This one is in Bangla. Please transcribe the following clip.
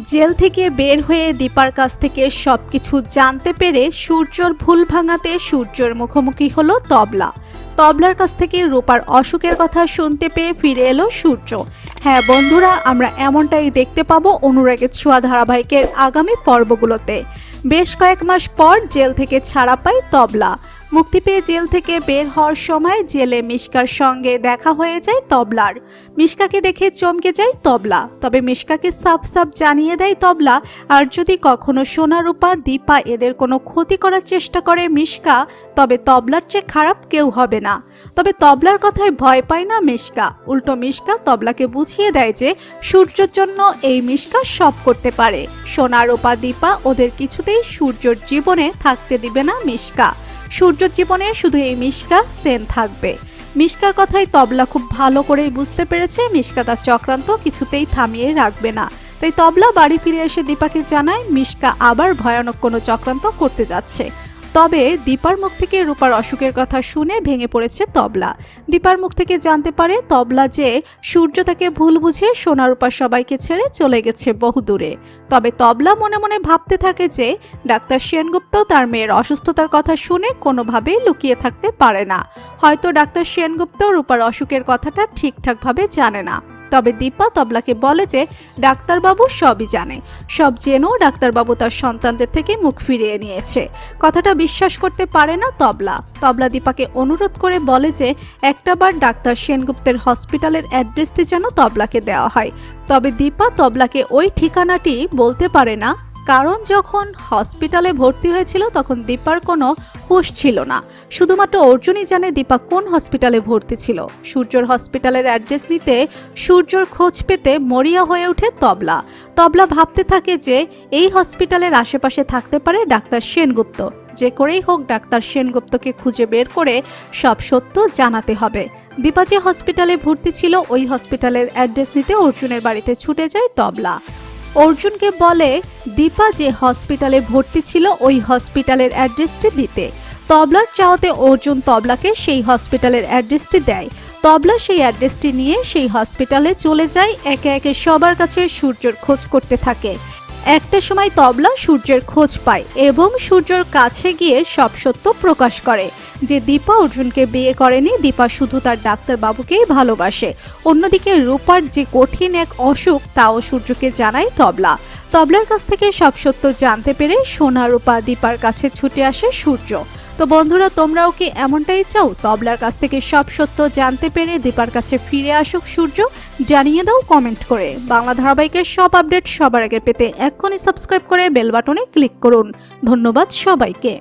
জেল থেকে বের হয়ে দীপার কাছ থেকে সবকিছু জানতে পেরে সূর্যর ভুল ভাঙাতে সূর্যর মুখোমুখি হলো তবলা। তবলার কাছ থেকে রূপার অসুখের কথা শুনতে পেয়ে ফিরে এলো সূর্য। হ্যাঁ বন্ধুরা, আমরা এমনটাই দেখতে পাবো অনুরাগের ছোঁয়া ধারাবাহিকের আগামী পর্বগুলোতে। বেশ কয়েক মাস পর জেল থেকে ছাড়া পায় তবলা। মুক্তি পেয়ে জেল থেকে বের হওয়ার সময় জেলে মিশকার সঙ্গে দেখা হয়ে যায় তবলার। মিশকাকে দেখে চমকে যায় তবলা। তবে মিশকাকে সাফ সাফ জানিয়ে দেয় তবলা, আর যদি কখনো সোনারূপা, দীপা এদের কোনো ক্ষতি করার চেষ্টা করে মিশকা, তবে তবলার চেয়ে খারাপ কেউ হবে না। তবে তবলার কথায় ভয় পায় না মিশকা। উল্টো মিশকা তবলাকে বুঝিয়ে দেয় যে সূর্যের জন্য এই মিশকা সব করতে পারে। সোনারূপা, দীপা ওদের কিছুতেই সূর্যর জীবনে থাকতে দিবে না মিশকা। সূর্যর জীবনে শুধু এই মিশকা সেন থাকবে। মিশকার কথাই তবলা খুব ভালো করেই বুঝতে পেরেছে। মিশকা তার চক্রান্ত কিছুতেই থামিয়ে রাখবে না। তাই তবলা বাড়ি ফিরে এসে দীপাকে জানায়, মিশকা আবার ভয়ানক কোনো চক্রান্ত করতে যাচ্ছে। তবে দীপার মুখ থেকে রূপার অসুখের কথা শুনে ভেঙে পড়েছে তবলা। দীপার মুখ থেকে জানতে পারে তবলা যে সূর্য তাকে ভুল বুঝে সোনা রূপা সবাইকে ছেড়ে চলে গেছে বহু দূরে। তবে তবলা মনে মনে ভাবতে থাকে যে ডাক্তার সেনগুপ্ত তার মেয়ের অসুস্থতার কথা শুনে কোনোভাবেই লুকিয়ে থাকতে পারে না। হয়তো ডাক্তার সেনগুপ্ত রূপার অসুখের কথাটা ঠিকঠাকভাবে জানে না। তবে দীপা তবলাকে বলে যে, ডাক্তারবাবু সবই জানে। সব জেনেও ডাক্তারবাবু তার সন্তানদের থেকে মুখ ফিরিয়ে নিয়েছে। কথাটা বিশ্বাস করতে পারে না তবলা। তবলা দীপাকে অনুরোধ করে বলে যে একটাবার ডাক্তার সেনগুপ্তের হসপিটালের অ্যাড্রেসটি যেন তবলাকে দেওয়া হয়। তবে দীপা তবলাকে ওই ঠিকানাটি বলতে পারে না। কারণ যখন হসপিটালে ভর্তি হয়েছিল তখন দীপার কোনো হুঁশ ছিল না। শুধুমাত্র অর্জুনই জানে দীপা কোন হসপিটালে ভর্তি ছিল। সূর্যর হসপিটালের অ্যাড্রেস নিতে সূর্যর খোঁজ পেতে মরিয়া হয়ে ওঠে তবলা। তবলা ভাবতে থাকে যে এই হসপিটালের আশেপাশে থাকতে পারে ডাক্তার সেনগুপ্ত। যে করেই হোক ডাক্তার সেনগুপ্তকে খুঁজে বের করে সব সত্য জানাতে হবে। দীপা যে হসপিটালে ভর্তি ছিল ওই হসপিটালের অ্যাড্রেস নিতে অর্জুনের বাড়িতে ছুটে যায় তবলা। অর্জুনকে বলে, দীপা যে হসপিটালে ভর্তি ছিল, ওই হসপিটালের অ্যাড্রেসটি দিতে। তবলার চাওয়াতে অর্জুন তবলাকে সেই হসপিটালের অ্যাড্রেসটি দেয়। তবলা সেই অ্যাড্রেসটি নিয়ে সেই হসপিটালে চলে যায়, একে একে সবার কাছে সূর্যর খোঁজ করতে থাকে। একটা সময় তবলা সূর্যের খোঁজ পায় এবং সূর্যর কাছে গিয়ে সব সত্য প্রকাশ করে। যে দীপা অর্জুনকে বিয়ে করেনি, দীপা শুধু তার ডাক্তারবাবুকেই ভালোবাসে। অন্যদিকে রূপার যে কঠিন এক অসুখ, তাও সূর্যকে জানায় তবলা। তবলার কাছ থেকে সব সত্য জানতে পেরে সোনা, রূপা, দীপার কাছে ছুটে আসে সূর্য। তো বন্ধুরা, তোমরাও কি এমনটাই চাও? তবলার কাছ থেকে সব সত্য জানতে পেরে দীপার কাছে ফিরে আসুক সূর্য, জানিয়ে দাও কমেন্ট করে। বাংলা ধারাবাহিকের সব আপডেট সবার আগে পেতে এক্ষুনি সাবস্ক্রাইব করে বেল বাটনে ক্লিক করুন। ধন্যবাদ সবাইকে।